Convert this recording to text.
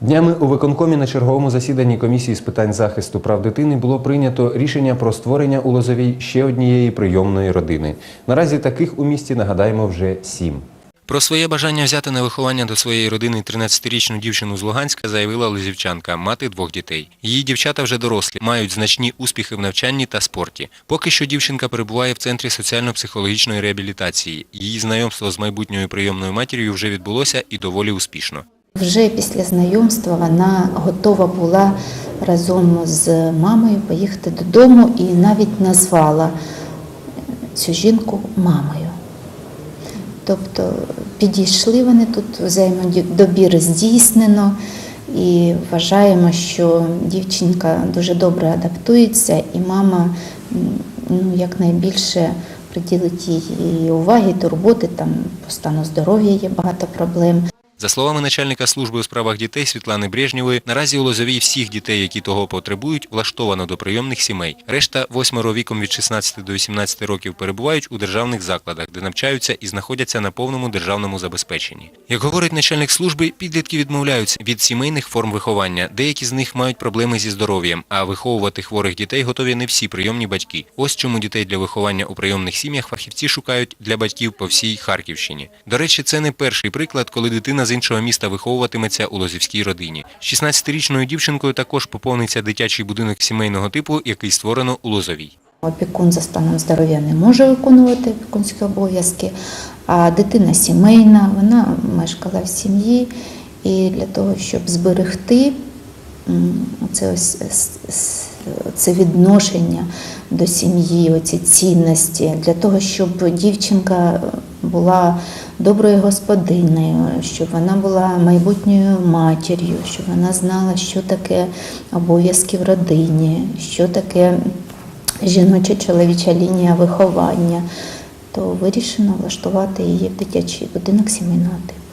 Днями у виконкомі на черговому засіданні комісії з питань захисту прав дитини було прийнято рішення про створення у Лозовій ще однієї прийомної родини. Наразі таких у місті нагадаємо вже сім. Про своє бажання взяти на виховання до своєї родини 13-річну дівчину з Луганська заявила лозівчанка, мати двох дітей. Її дівчата вже дорослі, мають значні успіхи в навчанні та спорті. Поки що дівчинка перебуває в центрі соціально-психологічної реабілітації. Її знайомство з майбутньою прийомною матір'ю вже відбулося і доволі успішно. Вже після знайомства вона готова була разом з мамою поїхати додому і навіть назвала цю жінку мамою. Тобто підійшли вони тут, взаємодобір здійснено і вважаємо, що дівчинка дуже добре адаптується, і мама ну, якнайбільше приділить їй уваги, турботи, там по стану здоров'я є багато проблем. За словами начальника служби у справах дітей Світлани Брежнєвої, наразі у Лозовій всіх дітей, які того потребують, влаштовано до прийомних сімей. Решта восьмеро віком від 16 до 18 років перебувають у державних закладах, де навчаються і знаходяться на повному державному забезпеченні. Як говорить начальник служби, підлітки відмовляються від сімейних форм виховання. Деякі з них мають проблеми зі здоров'ям, а виховувати хворих дітей готові не всі прийомні батьки. Ось чому дітей для виховання у прийомних сім'ях фахівці шукають для батьків по всій Харківщині. До речі, це не перший приклад, коли дитина з іншого міста виховуватиметься у лозівській родині. З 16-річною дівчинкою також поповниться дитячий будинок сімейного типу, який створено у Лозовій. Опікун за станом здоров'я не може виконувати опікунські обов'язки, а дитина сімейна, вона мешкала в сім'ї. І для того, щоб зберегти м, оце ось це відношення до сім'ї, оці цінності, для того, щоб дівчинка була доброю господинею, щоб вона була майбутньою матір'ю, щоб вона знала, що таке обов'язки в родині, що таке жіноча чоловіча лінія виховання, то вирішено влаштувати її в дитячий будинок сімейного типу.